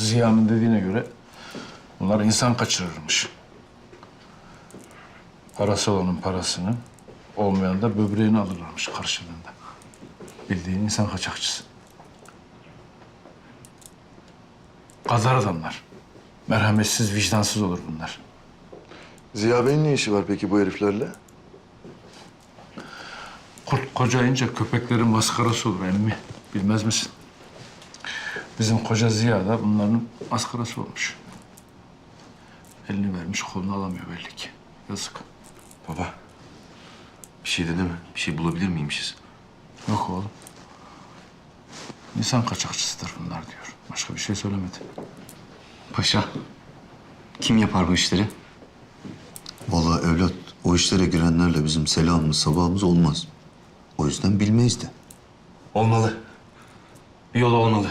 Ziya'nın dediğine göre bunlar insan kaçırırmış. Parası olanın parasını, olmayan da böbreğini alırlarmış karşılığında. Bildiğin insan kaçakçısı. Gazar adamlar. Merhametsiz, vicdansız olur bunlar. Ziya Bey'in ne işi var peki bu heriflerle? Kurt kocayınca köpeklerin maskarası olur emmi. Bilmez misin? Bizim koca Ziya da bunların maskarası olmuş. Elini vermiş, kolunu alamıyor belli ki. Yazık. Baba. Bir şey dedi mi? Bir şey bulabilir miymişiz? Yok oğlum. İnsan kaçakçısıdır bunlar diyor. Başka bir şey söylemedi. Paşa. Kim yapar bu işleri? Vallahi evlat o işlere girenlerle bizim selamımız sabahımız olmaz. O yüzden bilmeyiz de. Olmalı. Bir yolu olmalı.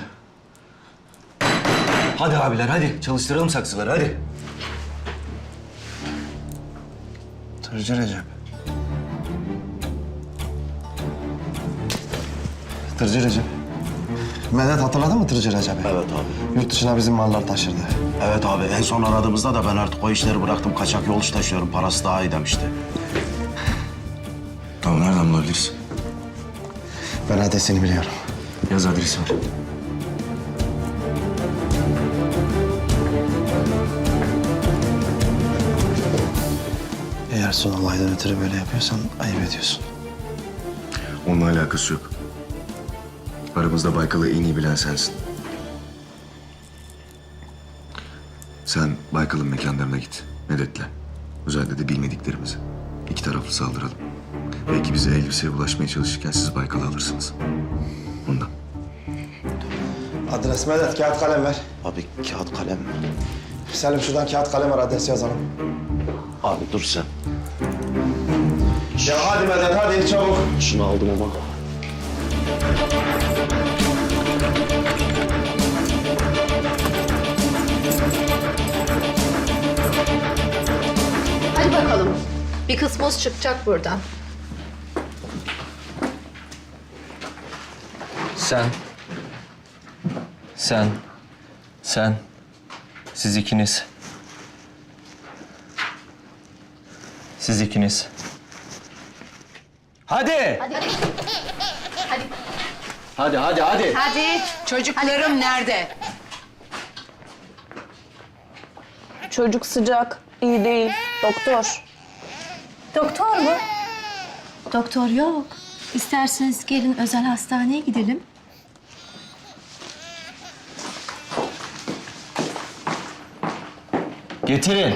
Hadi abiler hadi. Çalıştıralım saksıları hadi. Tırcı Recep. Tırcı Recep. Medet hatırladın mı Tırcı Recep'i? Evet abi. Yurt dışına bizim mallar taşırdı. Evet abi. En son aradığımızda da ben artık o işleri bıraktım. Kaçak yolcu taşıyorum. Parası daha iyi demişti. Tamam nereden bulabiliriz? Ben adresini biliyorum. Yaz adresi var. Eğer son olaydan ötürü böyle yapıyorsan ayıp ediyorsun. Onunla alakası yok. Aramızda Baykal'ı en iyi bilen sensin. Sen Baykal'ın mekanlarına git. Medet'le. Özellikle de bilmediklerimizi. İki taraflı saldıralım. Belki bize elbiseye ulaşmaya çalışırken siz Baykal'ı alırsınız. Ondan. Adres Medet, kağıt kalem ver. Abi kağıt kalem mi? Selim şuradan kağıt kalem var, adres yazalım. Abi dur sen. Ya hadi Medet, hadi çabuk. Şunu aldım ama. Hadi bakalım. Bir kısmımız çıkacak buradan. Sen, sen, sen, siz ikiniz. Siz ikiniz. Hadi! Hadi. Hadi. Hadi, hadi, hadi. Hadi. Çocuklarım nerede? Çocuk sıcak, iyi değil. Doktor. Doktor mu? Doktor yok. İsterseniz gelin özel hastaneye gidelim. Getirin.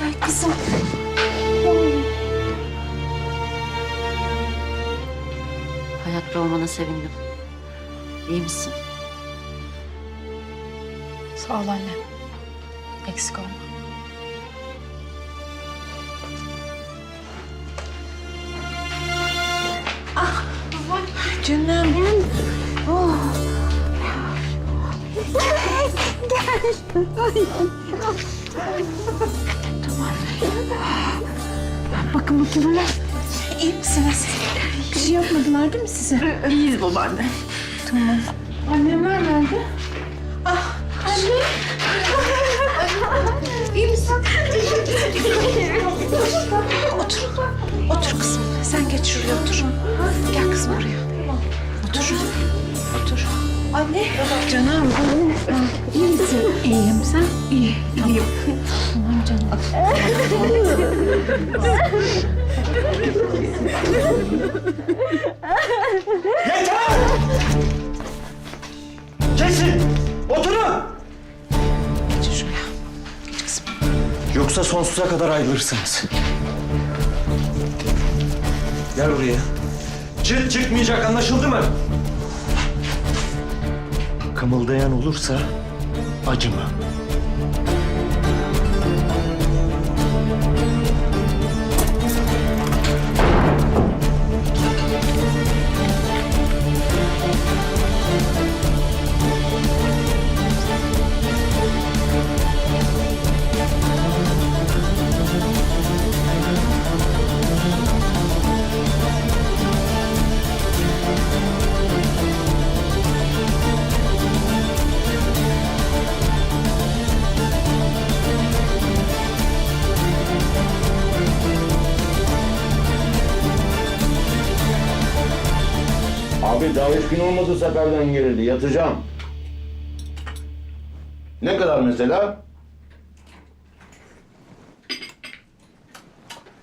Gel kızım. Hayatta olmana sevindim. İyi misin? Sağ ol anne. Eksik olma. Canım. Bakın bakayım. İyi misiniz? Bir şey yapmadılar değil mi size? İyiyiz babaanne. Tamam. Annemler nerede? Otur. Otur kızım. Sen geç şuraya otur. Gel kızım oraya. Otur. Anne. Canım. İyi misin? İyiyim. Sen? İyi. İyiyim. Tamam canım. Kesin! Oturun! Geç şuraya. Geç kızım. Yoksa sonsuza kadar ayrılırsınız. Gel buraya. Çıt çıkmayacak anlaşıldı mı? Kımıldayan olursa acıma. Daha üç gün olmadı seferden geleli. Yatacağım. Ne kadar mesela?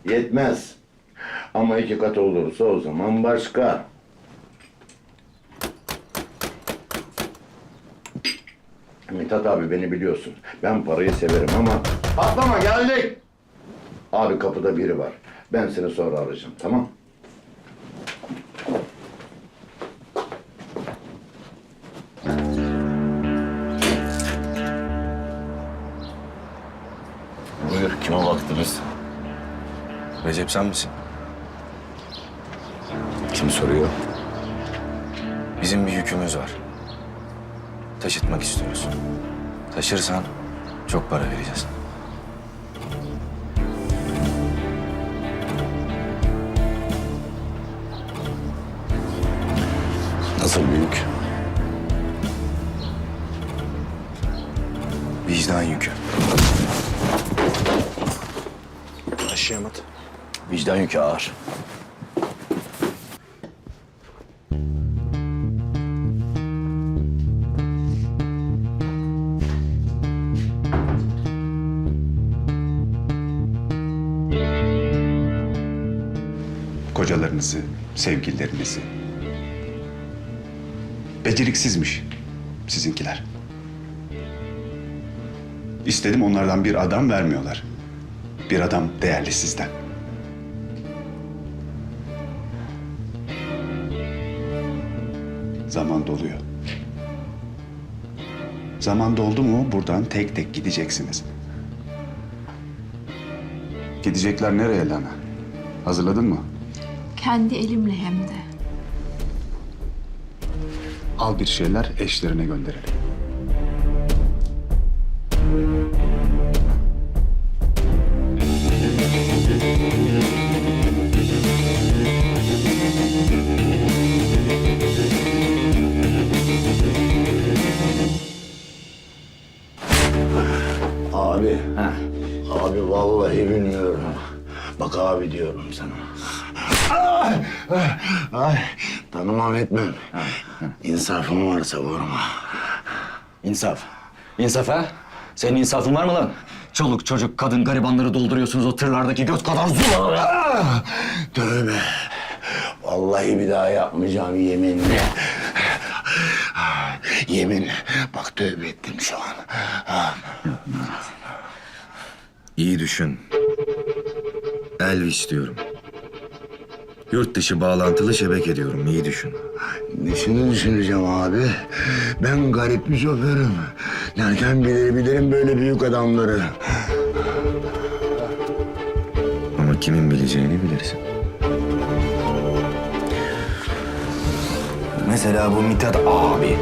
Yetmez. Ama iki kat olursa o zaman başka. Mithat abi beni biliyorsun. Ben parayı severim ama... Patlama geldik. Abi kapıda biri var. Ben seni sonra arayacağım tamam? Baktınız? Recep sen misin? Kim soruyor? Bizim bir yükümüz var. Taşıtmak istiyoruz. Taşırsan çok para vereceğiz. Nasıl büyük? Vicdan yükü. Taşıyamadı. Vicdan yükü ağır. kocalarınızı, sevgililerinizi. Beceriksizmiş sizinkiler. İstedim onlardan bir adam vermiyorlar. Bir adam değerli sizden. Zaman doluyor. Zaman doldu mu buradan tek tek gideceksiniz. Gidecekler nereye Lana? Hazırladın mı? Kendi elimle hem de. Al bir şeyler eşlerine gönderelim. Abi. Abi vallahi bilmiyorum. Bak abi diyorum sana. Ay, ay, tanımam etmem. İnsafın varsa vurma. İnsaf. İnsaf ha? Senin insafın var mı lan? Çoluk çocuk kadın garibanları dolduruyorsunuz o tırlardaki göt kadar zula. Ah, Tövbe. Vallahi bir daha yapmayacağım yeminle. Yemin. Bak tövbe ettim şu an. Ah. İyi düşün. Elvis diyorum. Yurt dışı bağlantılı şebeke diyorum. İyi düşün. Nesini düşüneceğim abi? Ben garip bir şoförüm. Nereden bilir bilirim böyle büyük adamları. Ama kimin bileceğini bilirsin. Mesela bu Mithat abi.